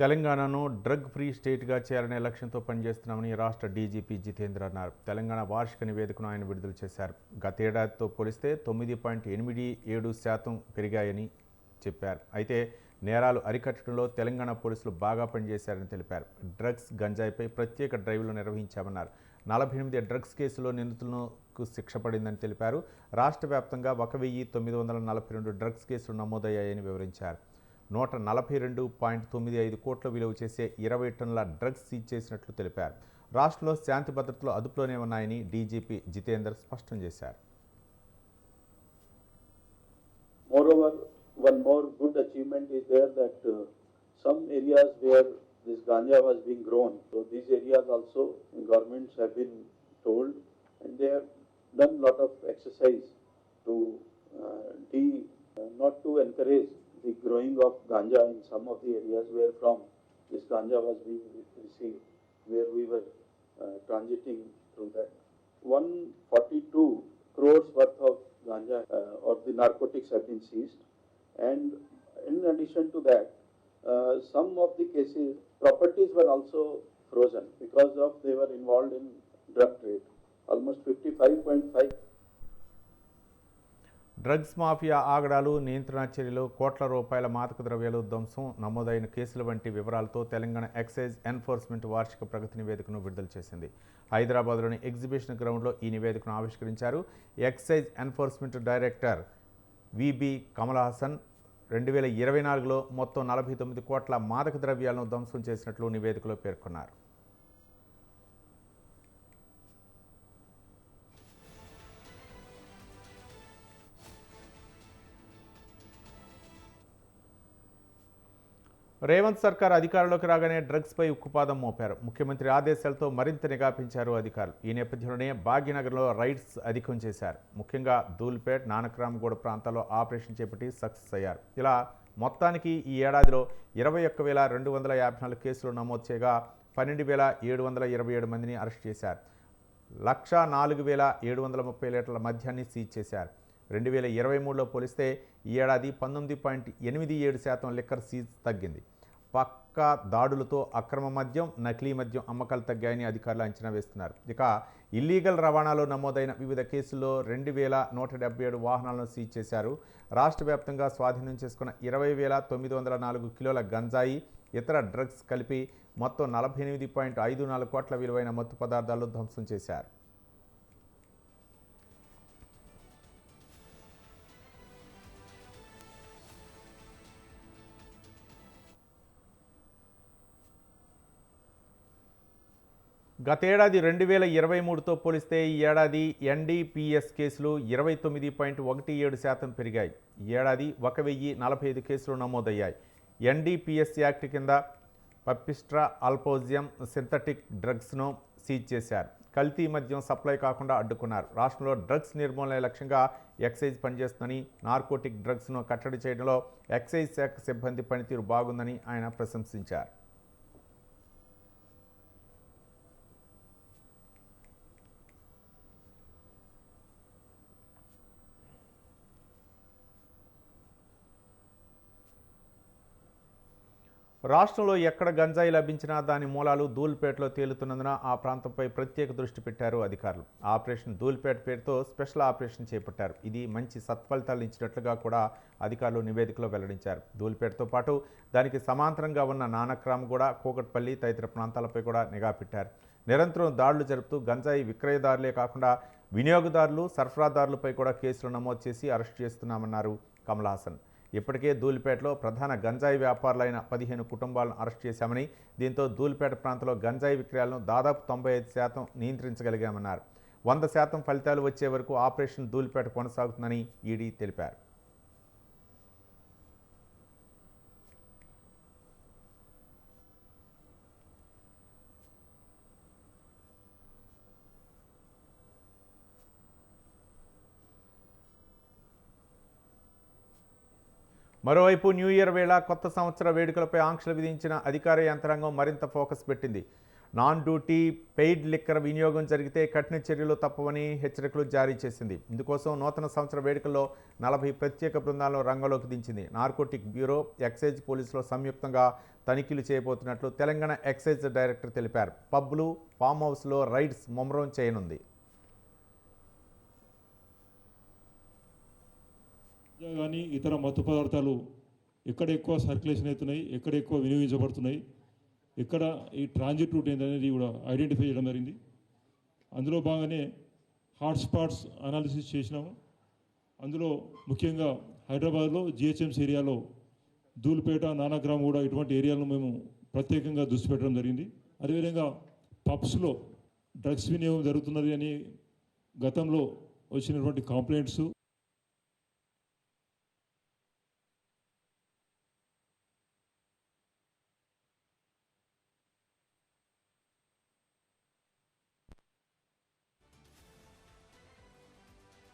తెలంగాణను drug free స్టేట్గా చేయాలనే లక్ష్యంతో పనిచేస్తున్నామని రాష్ట్ర డీజీపీ జితేంద్ర అన్నారు. తెలంగాణ వార్షిక నివేదికను ఆయన విడుదల చేశారు. గతేడాదితో పోలిస్తే తొమ్మిది పాయింట్ ఎనిమిది ఏడు శాతం పెరిగాయని చెప్పారు. అయితే నేరాలు అరికట్టడంలో తెలంగాణ పోలీసులు బాగా పనిచేశారని తెలిపారు. డ్రగ్స్ గంజాయిపై ప్రత్యేక డ్రైవ్లు నిర్వహించామన్నారు. నలభై ఎనిమిది డ్రగ్స్ కేసులో నిందితులకు శిక్ష పడిందని తెలిపారు. రాష్ట్ర వ్యాప్తంగా ఒక వెయ్యి తొమ్మిది వందల నలభై రెండు డ్రగ్స్ కేసులు నమోదయ్యాయని వివరించారు. నూట నలభై రెండు పాయింట్ తొమ్మిది ఐదు కోట్ల విలువ చేసే ఇరవై టన్నుల డ్రగ్స్ సీజ్ చేసినట్లు తెలిపారు. రాష్ట్రంలో శాంతి భద్రతలు అదుపులోనే ఉన్నాయని డీజీపీ జితేందర్ స్పష్టం చేశారు. Moreover one more good achievement is there that some areas so these areas also governments exercise to not to encourage the growing of ganja in some of the areas where from this ganja was being received, where we were uh, transiting through that. 142 crores worth of ganja uh, or the narcotics have been seized. And in addition to that, uh, some of the cases, properties were also frozen because of they were involved in drug trade. Almost 55.5 drugs mafia ఆగడాలు నియంత్రణ చర్యలు కోట్ల రూపాయల మాదక ద్రవ్యాలు ధ్వంసం నమోదైన కేసుల వంటి వివరాలతో తెలంగాణ ఎక్సైజ్ ఎన్ఫోర్స్మెంట్ వార్షిక ప్రగతి నివేదికను విడుదల చేసింది. హైదరాబాద్లోని ఎగ్జిబిషన్ గ్రౌండ్లో ఈ నివేదికను ఆవిష్కరించారు excise enforcement director VB Kamal Hasan రెండు వేల ఇరవై నాలుగులో మొత్తం నలభై తొమ్మిది కోట్ల మాదక ద్రవ్యాలను ధ్వంసం చేసినట్లు నివేదికలో పేర్కొన్నారు. రేవంత్ సర్కార్ అధికారంలోకి రాగానే డ్రగ్స్పై ఉక్కుపాదం మోపారు. ముఖ్యమంత్రి ఆదేశాలతో మరింత నిఘా పెంచారు అధికారులు. ఈ నేపథ్యంలోనే భాగ్యనగర్లో రైడ్స్ అధికం చేశారు. ముఖ్యంగా ధూల్పేట్ నానక్రామ్గూడ ప్రాంతాల్లో ఆపరేషన్ చేపట్టి సక్సెస్ అయ్యారు. ఇలా మొత్తానికి ఈ ఏడాదిలో ఇరవై ఒక్క వేల రెండు వందల యాభై నాలుగు కేసులు నమోదు చేయగా పన్నెండు వేల ఏడు వందల ఇరవై ఏడు మందిని అరెస్ట్ చేశారు. లక్ష నాలుగు వేల ఏడు వందల ముప్పై లీటర్ల మద్యాన్ని సీజ్ చేశారు. రెండు వేల ఇరవై మూడులో పోలిస్తే ఈ ఏడాది పంతొమ్మిది పాయింట్ ఎనిమిది ఏడు శాతం లిక్కర్ సీజ్ తగ్గింది. పక్కా దాడులతో అక్రమ మద్యం నకిలీ మద్యం అమ్మకాలు తగ్గాయని అధికారులు అంచనా వేస్తున్నారు. ఇక ఇల్లీగల్ రవాణాలో నమోదైన వివిధ కేసుల్లో రెండు వేల నూట డెబ్బై ఏడు వాహనాలను సీజ్ చేశారు. రాష్ట్ర వ్యాప్తంగా స్వాధీనం చేసుకున్న ఇరవై వేల తొమ్మిది వందల నాలుగు కిలోల గంజాయి ఇతర డ్రగ్స్ కలిపి మొత్తం నలభై ఎనిమిది పాయింట్ ఐదు నాలుగు కోట్ల విలువైన మత్తు పదార్థాలు ధ్వంసం చేశారు. గతేడాది రెండు వేల ఇరవై మూడుతో పోలిస్తే ఈ ఏడాది ఎన్డీపీఎస్ కేసులు ఇరవై తొమ్మిది పాయింట్ ఒకటి ఏడు శాతం పెరిగాయి. ఈ ఏడాది ఒక వెయ్యి నలభై ఐదు కేసులు నమోదయ్యాయి. ఎన్డీపీఎస్ యాక్ట్ కింద పప్పిస్ట్రా అల్పోజియం సింథటిక్ డ్రగ్స్ను సీజ్ చేశారు. కల్తీ మద్యం సప్లై కాకుండా అడ్డుకున్నారు. రాష్ట్రంలో డ్రగ్స్ నిర్మూలన లక్ష్యంగా ఎక్సైజ్ పనిచేస్తుందని నార్కోటిక్ డ్రగ్స్ను కట్టడి చేయడంలో ఎక్సైజ్ శాఖ సిబ్బంది పనితీరు బాగుందని ఆయన ప్రశంసించారు. రాష్ట్రంలో ఎక్కడ గంజాయి లభించినా దాని మూలాలు ధూల్పేటలో తేలుతున్నందున ఆ ప్రాంతంపై ప్రత్యేక దృష్టి పెట్టారు అధికారులు. ఆపరేషన్ ధూల్పేట పేరుతో స్పెషల్ ఆపరేషన్ చేపట్టారు. ఇది మంచి సత్ఫలితాలు ఇచ్చినట్లుగా కూడా అధికారులు నివేదికలో వెల్లడించారు. ధూల్పేటతో పాటు దానికి సమాంతరంగా ఉన్న నానక్రామ్ కూడా కూకట్పల్లి తదితర ప్రాంతాలపై కూడా నిఘా పెట్టారు. నిరంతరం దాడులు జరుపుతూ గంజాయి విక్రయదారులే కాకుండా వినియోగదారులు సరఫరాదారులపై కూడా కేసులు నమోదు చేసి అరెస్ట్ చేస్తున్నామన్నారు కమల్ హాసన్. ఇప్పటికే ధూలిపేటలో ప్రధాన గంజాయి వ్యాపారులైన పదిహేను కుటుంబాలను అరెస్ట్ చేశామని దీంతో దూలిపేట ప్రాంతంలో గంజాయి విక్రయాలను దాదాపు తొంభై ఐదు శాతం నియంత్రించగలిగామన్నారు. వంద శాతం ఫలితాలు వచ్చే వరకు ఆపరేషన్ దూలిపేట కొనసాగుతుందని ఈడీ తెలిపారు. మరోవైపు న్యూ ఇయర్ వేళ కొత్త సంవత్సర వేడుకలపై ఆంక్షలు విధించిన అధికార యంత్రాంగం మరింత ఫోకస్ పెట్టింది. నాన్ డ్యూటీ పెయిడ్ లిక్కర్ వినియోగం జరిగితే కఠిన చర్యలు తప్పవని హెచ్చరికలు జారీ చేసింది. ఇందుకోసం నూతన సంవత్సర వేడుకల్లో నలభై ప్రత్యేక బృందాలను రంగంలోకి దించింది. నార్కోటిక్ బ్యూరో ఎక్సైజ్ పోలీసులు సంయుక్తంగా తనిఖీలు చేయబోతున్నట్లు తెలంగాణ ఎక్సైజ్ డైరెక్టర్ తెలిపారు. పబ్లు ఫామ్ హౌస్లో రైడ్స్ ముమ్మరం చేయనుంది. కానీ ఇతర మత్తు పదార్థాలు ఎక్కడ ఎక్కువ సర్క్యులేషన్ అవుతున్నాయి ఎక్కడ ఎక్కువ వినియోగించబడుతున్నాయి ఎక్కడ ఈ ట్రాన్జిట్ రూట్ ఏంటనేది కూడా ఐడెంటిఫై చేయడం జరిగింది. అందులో భాగంగానే హాట్స్పాట్స్ అనాలిసిస్ చేసినాము. అందులో ముఖ్యంగా హైదరాబాద్లో జిహెచ్ఎంసీ ఏరియాలో ధూల్పేట నానాగ్రామ్ కూడా ఇటువంటి ఏరియాలను మేము ప్రత్యేకంగా దృష్టి పెట్టడం జరిగింది. అదేవిధంగా పబ్స్లో డ్రగ్స్ వినియోగం జరుగుతున్నది అని గతంలో వచ్చినటువంటి కంప్లైంట్స్